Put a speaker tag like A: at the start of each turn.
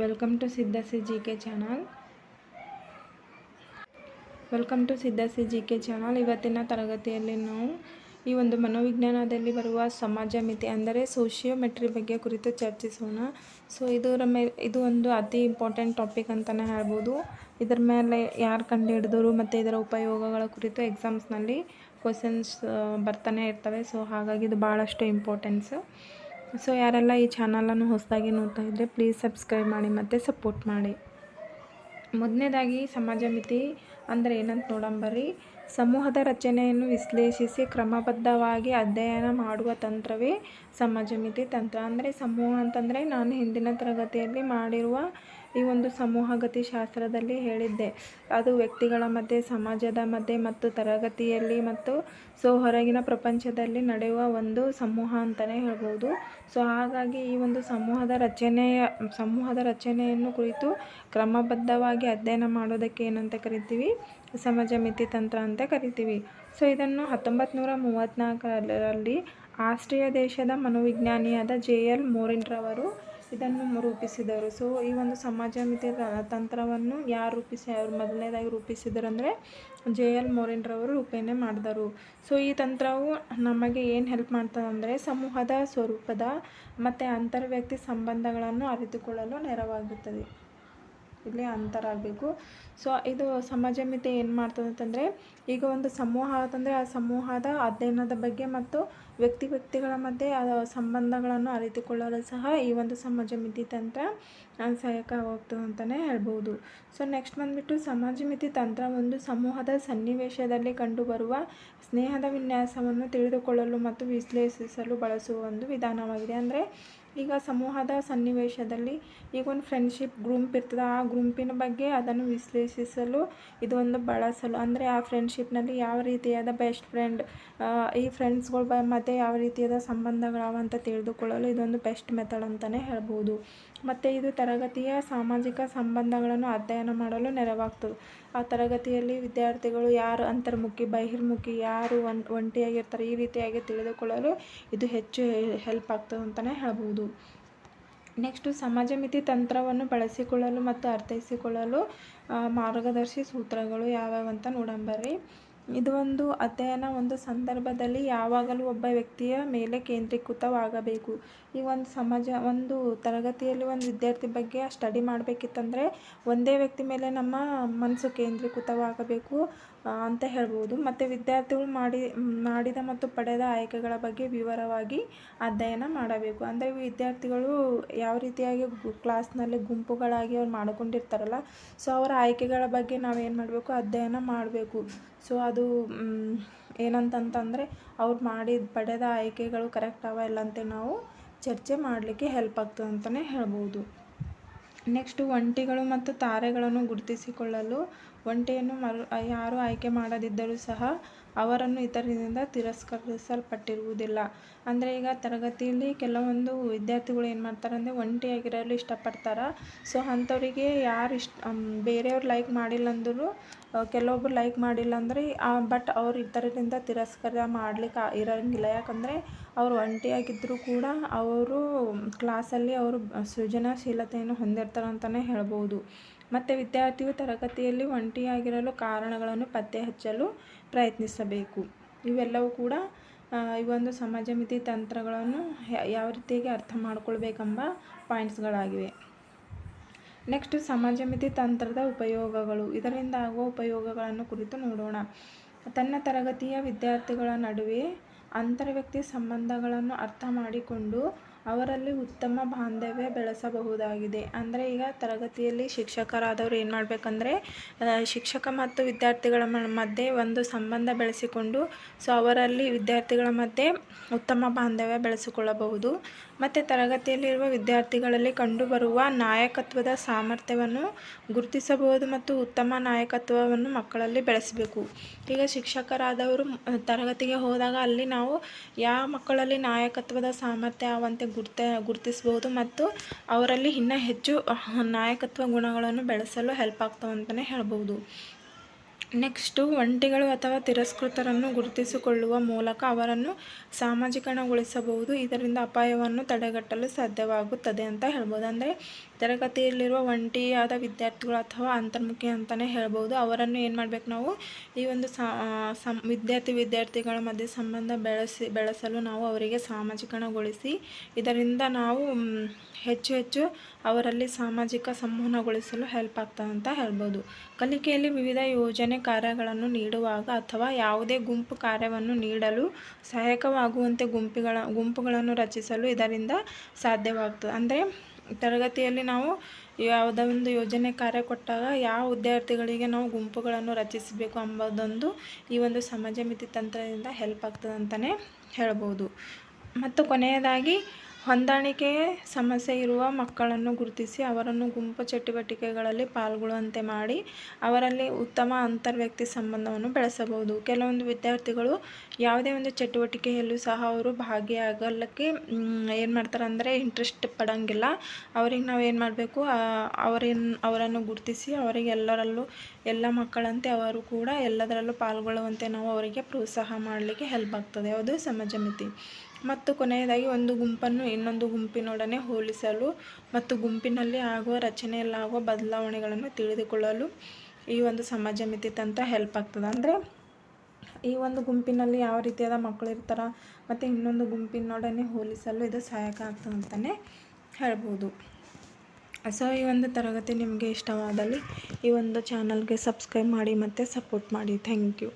A: Welcome to ಸಿದ್ದಸಿ G K channel welcome to ಸಿದ್ದಸಿ G K channel ಇವತ್ತಿನ ತರಗತಿಯಲ್ಲಿ ನಾವು ಈ ಒಂದು ಮನೋವಿಜ್ಞಾನದಲ್ಲಿ ಬರುವ ಸಮಾಜ ಮಿತಿ, ಅಂದರೆ ಸೋಷಿಯೋಮೆಟ್ರಿ ಬಗ್ಗೆ ಕುರಿತು ಚರ್ಚಿಸೋಣ. ಸೊ ಇದರ ಮೇಲೆ ಇದು ಒಂದು ಅತಿ ಇಂಪಾರ್ಟೆಂಟ್ ಟಾಪಿಕ್ ಅಂತಲೇ ಹೇಳ್ಬೋದು. ಇದರ ಮೇಲೆ ಯಾರು ಕಂಡುಹಿಡಿದರು ಮತ್ತು ಇದರ ಉಪಯೋಗಗಳ ಕುರಿತು ಎಕ್ಸಾಮ್ಸ್ನಲ್ಲಿ ಕ್ವಶನ್ಸ್ ಬರ್ತಾನೆ ಇರ್ತವೆ. ಸೊ ಹಾಗಾಗಿ ಇದು ಭಾಳಷ್ಟು ಇಂಪಾರ್ಟೆನ್ಸು ಸೊ ಯಾರೆಲ್ಲ ಈ ಚಾನಲನ್ನು ಹೊಸದಾಗಿ ನೋಡ್ತಾ ಇದ್ದರೆ ಪ್ಲೀಸ್ ಸಬ್ಸ್ಕ್ರೈಬ್ ಮಾಡಿ ಮತ್ತು ಸಪೋರ್ಟ್ ಮಾಡಿ. ಮೊದಲನೇದಾಗಿ ಸಮಾಜ ಮಿತಿ ಅಂದರೆ ಏನಂತ ನೋಡಂಬರಿ ಸಮೂಹದ ರಚನೆಯನ್ನು ವಿಶ್ಲೇಷಿಸಿ ಕ್ರಮಬದ್ಧವಾಗಿ ಅಧ್ಯಯನ ಮಾಡುವ ತಂತ್ರವೇ ಸಮಾಜ ಮಿತಿ ತಂತ್ರ. ಅಂದರೆ ಸಮೂಹ ಅಂತಂದರೆ ನಾನು ಹಿಂದಿನ ತರಗತಿಯಲ್ಲಿ ಮಾಡಿರುವ ಈ ಒಂದು ಸಮೂಹ ಗತಿಶಾಸ್ತ್ರದಲ್ಲಿ ಹೇಳಿದ್ದೆ. ಅದು ವ್ಯಕ್ತಿಗಳ ಮಧ್ಯೆ, ಸಮಾಜದ ಮಧ್ಯೆ ಮತ್ತು ತರಗತಿಯಲ್ಲಿ ಮತ್ತು ಸೊ, ಹೊರಗಿನ ಪ್ರಪಂಚದಲ್ಲಿ ನಡೆಯುವ ಒಂದು ಸಮೂಹ ಅಂತಲೇ ಹೇಳ್ಬೋದು. ಸೊ, ಹಾಗಾಗಿ ಈ ಒಂದು ಸಮೂಹದ ರಚನೆಯ, ಸಮೂಹದ ರಚನೆಯನ್ನು ಕುರಿತು ಕ್ರಮಬದ್ಧವಾಗಿ ಅಧ್ಯಯನ ಮಾಡೋದಕ್ಕೆ ಏನಂತ ಕರಿತೀವಿ? ಸಮಾಜ ಮಿತಿ ತಂತ್ರ ಅಂತ ಕರಿತೀವಿ. ಸೊ, ಇದನ್ನು ಹತ್ತೊಂಬತ್ತು ನೂರ ಮೂವತ್ತ್ನಾಲ್ಕರಲ್ಲಿ ಆಸ್ಟ್ರಿಯಾ ದೇಶದ ಮನೋವಿಜ್ಞಾನಿಯಾದ ಜೆ ಎಲ್ ಮೋರಿನ್ರವರು ಇದನ್ನು ರೂಪಿಸಿದರು. ಸೊ ಈ ಒಂದು ಸಮಾಜ ಮಿತಿ ತಂತ್ರವನ್ನು ಯಾರು ರೂಪಿಸಿ ಅವ್ರು ಮೊದಲನೇದಾಗಿ ರೂಪಿಸಿದರು ಅಂದರೆ ಜೆ ಎಲ್ ಮೋರಿನ್ರವರು ರೂಪಣೆ ಮಾಡಿದರು. ಸೊ ಈ ತಂತ್ರವು ನಮಗೆ ಏನು ಹೆಲ್ಪ್ ಮಾಡ್ತದೆ ಅಂದರೆ ಸಮೂಹದ ಸ್ವರೂಪದ ಮತ್ತು ಅಂತರ್ವ್ಯಕ್ತಿ ಸಂಬಂಧಗಳನ್ನು ಅರಿತುಕೊಳ್ಳಲು ನೆರವಾಗುತ್ತದೆ. ಇಲ್ಲಿ ಅಂತರ ಆಗಬೇಕು ಸೊ ಇದು ಸಮಾಜ ಮಿತಿ ಏನು ಮಾಡ್ತದೆ ಅಂತಂದರೆ, ಈಗ ಒಂದು ಸಮೂಹ ಅಂತಂದರೆ ಆ ಸಮೂಹದ ಅಧ್ಯಯನದ ಬಗ್ಗೆ ಮತ್ತು ವ್ಯಕ್ತಿ ವ್ಯಕ್ತಿಗಳ ಮಧ್ಯೆ ಸಂಬಂಧಗಳನ್ನು ಅರಿತುಕೊಳ್ಳಲು ಸಹ ಈ ಒಂದು ಸಮಾಜ ಮಿತಿ ತಂತ್ರ ಸಹಾಯಕವಾಗ್ತದೆ ಅಂತಲೇ ಹೇಳ್ಬೋದು. ಸೊ ನೆಕ್ಸ್ಟ್ ಬಂದುಬಿಟ್ಟು ಸಮಾಜ ಮಿತಿ ತಂತ್ರ ಒಂದು ಸಮೂಹದ ಸನ್ನಿವೇಶದಲ್ಲಿ ಕಂಡುಬರುವ ಸ್ನೇಹದ ವಿನ್ಯಾಸವನ್ನು ತಿಳಿದುಕೊಳ್ಳಲು ಮತ್ತು ವಿಶ್ಲೇಷಿಸಲು ಬಳಸುವ ಒಂದು ವಿಧಾನವಾಗಿದೆ. ಅಂದರೆ ಈಗ ಸಮೂಹದ ಸನ್ನಿವೇಶದಲ್ಲಿ ಈಗ ಒಂದು ಫ್ರೆಂಡ್ಶಿಪ್ ಗ್ರೂಪ್ ಇರ್ತದೆ. ಆ ಗ್ರೂಂಪಿನ ಬಗ್ಗೆ ಅದನ್ನು ವಿಶ್ಲೇಷಿಸಲು ಇದೊಂದು ಬಳಸಲು. ಅಂದರೆ ಆ ಫ್ರೆಂಡ್ಶಿಪ್ನಲ್ಲಿ ಯಾವ ರೀತಿಯಾದ ಬೆಸ್ಟ್ ಫ್ರೆಂಡ್ ಈ ಫ್ರೆಂಡ್ಸ್ಗಳು ಬ, ಮಧ್ಯೆ ಯಾವ ರೀತಿಯಾದ ಸಂಬಂಧಗಳವ ಅಂತ ತಿಳಿದುಕೊಳ್ಳಲು ಇದೊಂದು ಬೆಸ್ಟ್ ಮೆಥಡ್ ಅಂತಲೇ ಹೇಳ್ಬೋದು. ಮತ್ತು ಇದು ತರಗತಿಯ ಸಾಮಾಜಿಕ ಸಂಬಂಧಗಳನ್ನು ಅಧ್ಯಯನ ಮಾಡಲು ನೆರವಾಗ್ತದೆ. ಆ ತರಗತಿಯಲ್ಲಿ ವಿದ್ಯಾರ್ಥಿಗಳು ಯಾರು ಅಂತರ್ಮುಖಿ, ಬಹಿರ್ಮುಖಿ, ಯಾರು ಒನ್, ಒಂಟಿಯಾಗಿರ್ತಾರೆ, ಈ ರೀತಿಯಾಗಿ ತಿಳಿದುಕೊಳ್ಳಲು ಇದು ಹೆಚ್ಚು ಹೆಲ್ಪ್ ಆಗ್ತದೆ ಅಂತಲೇ ಹೇಳ್ಬೋದು. ನೆಕ್ಸ್ಟು ಸಮಾಜ ಮಿತಿ ತಂತ್ರವನ್ನು ಬಳಸಿಕೊಳ್ಳಲು ಮತ್ತು ಅರ್ಥೈಸಿಕೊಳ್ಳಲು ಮಾರ್ಗದರ್ಶಿ ಸೂತ್ರಗಳು ಯಾವ್ಯಾವು ಅಂತ ನೋಡಂಬರ್ರಿ ಇದು ಒಂದು ಅಧ್ಯಯನ, ಒಂದು ಸಂದರ್ಭದಲ್ಲಿ ಯಾವಾಗಲೂ ಒಬ್ಬ ವ್ಯಕ್ತಿಯ ಮೇಲೆ ಕೇಂದ್ರೀಕೃತವಾಗಬೇಕು. ಈ ಒಂದು ಸಮಾಜ, ಒಂದು ತರಗತಿಯಲ್ಲಿ ಒಂದು ವಿದ್ಯಾರ್ಥಿ ಬಗ್ಗೆ ಸ್ಟಡಿ ಮಾಡಬೇಕಿತ್ತಂದ್ರೆ, ಒಂದೇ ವ್ಯಕ್ತಿ ಮೇಲೆ ನಮ್ಮ ಮನಸ್ಸು ಕೇಂದ್ರೀಕೃತವಾಗಬೇಕು. ಅಂತ ಹೇಳ್ಬೋದು. ಮತ್ತು ವಿದ್ಯಾರ್ಥಿಗಳು ಮಾಡಿ, ಮಾಡಿದ ಮತ್ತು ಪಡೆದ ಆಯ್ಕೆಗಳ ಬಗ್ಗೆ ವಿವರವಾಗಿ ಅಧ್ಯಯನ ಮಾಡಬೇಕು. ಅಂದರೆ ವಿದ್ಯಾರ್ಥಿಗಳು ಯಾವ ರೀತಿಯಾಗಿ ಕ್ಲಾಸ್ನಲ್ಲಿ ಗುಂಪುಗಳಾಗಿ ಅವ್ರು ಮಾಡಿಕೊಂಡಿರ್ತಾರಲ್ಲ ಸೊ ಅವರ ಆಯ್ಕೆಗಳ ಬಗ್ಗೆ ನಾವೇನು ಮಾಡಬೇಕು? ಅಧ್ಯಯನ ಮಾಡಬೇಕು. ಸೊ ಅದು ಏನಂತಂತಂದರೆ ಅವ್ರು ಮಾಡಿದ, ಪಡೆದ ಆಯ್ಕೆಗಳು ಕರೆಕ್ಟ್ ಅವ ಇಲ್ಲ ಅಂತ ನಾವು ಚರ್ಚೆ ಮಾಡಲಿಕ್ಕೆ ಹೆಲ್ಪ್ ಆಗ್ತದೆ ಅಂತಲೇ ಹೇಳ್ಬೋದು. ನೆಕ್ಸ್ಟು ಒಂಟಿಗಳು ಮತ್ತು ತಾರೆಗಳನ್ನು ಗುರುತಿಸಿಕೊಳ್ಳಲು ಒಂಟೆಯನ್ನು ಮರು ಯಾರು ಆಯ್ಕೆ ಮಾಡದಿದ್ದರೂ ಸಹ ಅವರನ್ನು ಇತರರಿಂದ ತಿರಸ್ಕರಿಸಲ್ಪಟ್ಟಿರುವುದಿಲ್ಲ. ಅಂದರೆ ಈಗ ತರಗತಿಯಲ್ಲಿ ಕೆಲವೊಂದು ವಿದ್ಯಾರ್ಥಿಗಳು ಏನು ಮಾಡ್ತಾರೆ ಅಂದರೆ ಒಂಟಿಯಾಗಿರಲು ಇಷ್ಟಪಡ್ತಾರೆ. ಸೊ ಅಂಥವರಿಗೆ ಯಾರು ಇಷ್ಟ ಬೇರೆಯವ್ರು ಲೈಕ್ ಮಾಡಿಲ್ಲ ಅಂದರೂ ಕೆಲವೊಬ್ರು ಲೈಕ್ ಮಾಡಿಲ್ಲ ಅಂದರೆ ಬಟ್ ಅವ್ರು ಇತರರಿಂದ ತಿರಸ್ಕಾರ ಮಾಡ್ಲಿಕ್ಕೆ ಇರೋಂಗಿಲ್ಲ. ಯಾಕಂದರೆ ಅವರು ಒಂಟಿಯಾಗಿದ್ದರೂ ಕೂಡ ಅವರು ಕ್ಲಾಸಲ್ಲಿ ಅವರು ಸೃಜನಶೀಲತೆಯನ್ನು ಹೊಂದಿರ್ತಾರೆ ಅಂತಲೇ ಹೇಳ್ಬೋದು. ಮತ್ತು ವಿದ್ಯಾರ್ಥಿಯು ತರಗತಿಯಲ್ಲಿ ಒಂಟಿಯಾಗಿರಲು ಕಾರಣಗಳನ್ನು ಪತ್ತೆ ಹಚ್ಚಲು ಪ್ರಯತ್ನಿಸಬೇಕು. ಇವೆಲ್ಲವೂ ಕೂಡ ಈ ಒಂದು ಸಮಾಜ ಮಿತಿ ತಂತ್ರಗಳನ್ನು ಯಾವ ರೀತಿಯಾಗಿ ಅರ್ಥ ಮಾಡ್ಕೊಳ್ಬೇಕೆಂಬ ಪಾಯಿಂಟ್ಸ್ಗಳಾಗಿವೆ. ನೆಕ್ಸ್ಟ್, ಸಮಾಜ ಮಿತಿ ತಂತ್ರದ ಉಪಯೋಗಗಳು. ಇದರಿಂದ ಆಗುವ ಉಪಯೋಗಗಳನ್ನು ಕುರಿತು ನೋಡೋಣ. ತನ್ನ ತರಗತಿಯ ವಿದ್ಯಾರ್ಥಿಗಳ ನಡುವೆ ಅಂತರ್ವ್ಯಕ್ತಿ ಸಂಬಂಧಗಳನ್ನು ಅರ್ಥ ಮಾಡಿಕೊಂಡು ಅವರಲ್ಲಿ ಉತ್ತಮ ಬಾಂಧವ್ಯ ಬೆಳೆಸಬಹುದಾಗಿದೆ. ಅಂದರೆ ಈಗ ತರಗತಿಯಲ್ಲಿ ಶಿಕ್ಷಕರಾದವರು ಏನು ಮಾಡಬೇಕಂದ್ರೆ ಶಿಕ್ಷಕ ಮತ್ತು ವಿದ್ಯಾರ್ಥಿಗಳ ಮಧ್ಯೆ ಒಂದು ಸಂಬಂಧ ಬೆಳೆಸಿಕೊಂಡು, ಸೊ ಅವರಲ್ಲಿ ವಿದ್ಯಾರ್ಥಿಗಳ ಮಧ್ಯೆ ಉತ್ತಮ ಬಾಂಧವ್ಯ ಬೆಳೆಸಿಕೊಳ್ಳಬಹುದು. ಮತ್ತು ತರಗತಿಯಲ್ಲಿರುವ ವಿದ್ಯಾರ್ಥಿಗಳಲ್ಲಿ ಕಂಡುಬರುವ ನಾಯಕತ್ವದ ಸಾಮರ್ಥ್ಯವನ್ನು ಗುರುತಿಸಬಹುದು ಮತ್ತು ಉತ್ತಮ ನಾಯಕತ್ವವನ್ನು ಮಕ್ಕಳಲ್ಲಿ ಬೆಳೆಸಬೇಕು. ಈಗ ಶಿಕ್ಷಕರಾದವರು, ತರಗತಿಗೆ ಹೋದಾಗ ಅಲ್ಲಿ ನಾವು ಯಾವ ಮಕ್ಕಳಲ್ಲಿ ನಾಯಕತ್ವದ ಸಾಮರ್ಥ್ಯ ಅವಂತೆ ಗುರ್ತ ಗುರುತಿಸ್ಬೋದು ಮತ್ತು ಅವರಲ್ಲಿ ಇನ್ನೂ ಹೆಚ್ಚು ನಾಯಕತ್ವ ಗುಣಗಳನ್ನು ಬೆಳೆಸಲು ಹೆಲ್ಪ್ ಆಗ್ತವೆ ಅಂತಲೇ ಹೇಳ್ಬೋದು ನೆಕ್ಸ್ಟು ಒಂಟಿಗಳು ಅಥವಾ ತಿರಸ್ಕೃತರನ್ನು ಗುರುತಿಸಿಕೊಳ್ಳುವ ಮೂಲಕ ಅವರನ್ನು ಸಾಮಾಜಿಕರಣಗೊಳಿಸಬಹುದು. ಇದರಿಂದ ಅಪಾಯವನ್ನು ತಡೆಗಟ್ಟಲು ಸಾಧ್ಯವಾಗುತ್ತದೆ ಅಂತ ಹೇಳ್ಬೋದು. ಅಂದರೆ ತರಗತಿಯಲ್ಲಿರುವ ಒಂಟಿಯಾದ ವಿದ್ಯಾರ್ಥಿಗಳು ಅಥವಾ ಅಂತರ್ಮುಖಿ ಅಂತಲೇ ಹೇಳ್ಬೋದು. ಅವರನ್ನು ಏನು ಮಾಡಬೇಕು ನಾವು? ಈ ಒಂದು ವಿದ್ಯಾರ್ಥಿ ವಿದ್ಯಾರ್ಥಿಗಳ ಮಧ್ಯೆ ಸಂಬಂಧ ಬೆಳೆಸಿ, ಬೆಳೆಸಲು ನಾವು ಅವರಿಗೆ ಸಾಮಾಜಿಕರಣಗೊಳಿಸಿ, ಇದರಿಂದ ನಾವು ಹೆಚ್ಚು ಹೆಚ್ಚು ಅವರಲ್ಲಿ ಸಾಮಾಜಿಕ ಸಂವಹನಗೊಳಿಸಲು ಹೆಲ್ಪ್ ಆಗ್ತದೆ ಅಂತ ಹೇಳ್ಬೋದು. ಕಲಿಕೆಯಲ್ಲಿ ವಿವಿಧ ಯೋಜನೆ ಕಾರ್ಯಗಳನ್ನು ನೀಡುವಾಗ ಅಥವಾ ಯಾವುದೇ ಗುಂಪು ಕಾರ್ಯವನ್ನು ನೀಡಲು ಸಹಾಯಕವಾಗುವಂತೆ ಗುಂಪುಗಳ, ಗುಂಪುಗಳನ್ನು ರಚಿಸಲು ಇದರಿಂದ ಸಾಧ್ಯವಾಗ್ತದೆ. ಅಂದರೆ ತರಗತಿಯಲ್ಲಿ ನಾವು ಯಾವುದೋ ಒಂದು ಯೋಜನೆ ಕಾರ್ಯ ಕೊಟ್ಟಾಗ ಯಾವ ವಿದ್ಯಾರ್ಥಿಗಳಿಗೆ ನಾವು ಗುಂಪುಗಳನ್ನು ರಚಿಸಬೇಕು ಎಂಬುದೊಂದು ಈ ಒಂದು ಸಮಾಜ ಮಿತಿ ತಂತ್ರದಿಂದ ಹೆಲ್ಪ್ ಆಗ್ತದೆ ಅಂತಲೇ ಹೇಳ್ಬೋದು. ಮತ್ತು ಕೊನೆಯದಾಗಿ ಹೊಂದಾಣಿಕೆ ಸಮಸ್ಯೆ ಇರುವ ಮಕ್ಕಳನ್ನು ಗುರುತಿಸಿ ಅವರನ್ನು ಗುಂಪು ಚಟುವಟಿಕೆಗಳಲ್ಲಿ ಪಾಲ್ಗೊಳ್ಳುವಂತೆ ಮಾಡಿ ಅವರಲ್ಲಿ ಉತ್ತಮ ಅಂತರ್ವ್ಯಕ್ತಿ ಸಂಬಂಧವನ್ನು ಬೆಳೆಸಬಹುದು. ಕೆಲವೊಂದು ವಿದ್ಯಾರ್ಥಿಗಳು ಯಾವುದೇ ಒಂದು ಚಟುವಟಿಕೆಯಲ್ಲೂ ಸಹ ಅವರು ಭಾಗಿಯಾಗಲಿಕ್ಕೆ ಏನು ಮಾಡ್ತಾರೆ ಅಂದರೆ ಇಂಟ್ರೆಸ್ಟ್ ಪಡೋಂಗಿಲ್ಲ. ಅವ್ರಿಗೆ ನಾವು ಏನು ಮಾಡಬೇಕು? ಅವರೇನು, ಅವರನ್ನು ಗುರುತಿಸಿ ಅವರಿಗೆ ಎಲ್ಲರಲ್ಲೂ, ಎಲ್ಲ ಮಕ್ಕಳಂತೆ ಅವರು ಕೂಡ ಎಲ್ಲದರಲ್ಲೂ ಪಾಲ್ಗೊಳ್ಳುವಂತೆ ನಾವು ಅವರಿಗೆ ಪ್ರೋತ್ಸಾಹ ಮಾಡಲಿಕ್ಕೆ ಹೆಲ್ಪ್ ಆಗ್ತದೆ. ಯಾವುದು ಸಮಾಜ ಮಿತಿ. ಮತ್ತು ಕೊನೆಯದಾಗಿ ಒಂದು ಗುಂಪನ್ನು ಇನ್ನೊಂದು ಗುಂಪಿನೊಡನೆ ಹೋಲಿಸಲು ಮತ್ತು ಗುಂಪಿನಲ್ಲಿ ಆಗುವ ರಚನೆಯಲ್ಲಾಗುವ ಬದಲಾವಣೆಗಳನ್ನು ತಿಳಿದುಕೊಳ್ಳಲು ಈ ಒಂದು ಸಮಾಜ ಮಿತಿ ತಂತ್ರ ಹೆಲ್ಪ್ ಆಗ್ತದೆ. ಅಂದರೆ ಈ ಒಂದು ಗುಂಪಿನಲ್ಲಿ ಯಾವ ರೀತಿಯಾದ ಮಕ್ಕಳು ಇರ್ತಾರೆ ಮತ್ತು ಇನ್ನೊಂದು ಗುಂಪಿನೊಡನೆ ಹೋಲಿಸಲು ಇದು ಸಹಾಯಕ ಆಗ್ತದೆ ಅಂತಲೇ ಹೇಳ್ಬೋದು. ಸೊ ಈ ಒಂದು ತರಗತಿ ನಿಮಗೆ ಇಷ್ಟವಾದಲ್ಲಿ ಈ ಒಂದು ಚಾನಲ್ಗೆ ಸಬ್ಸ್ಕ್ರೈಬ್ ಮಾಡಿ ಮತ್ತು ಸಪೋರ್ಟ್ ಮಾಡಿ. Thank you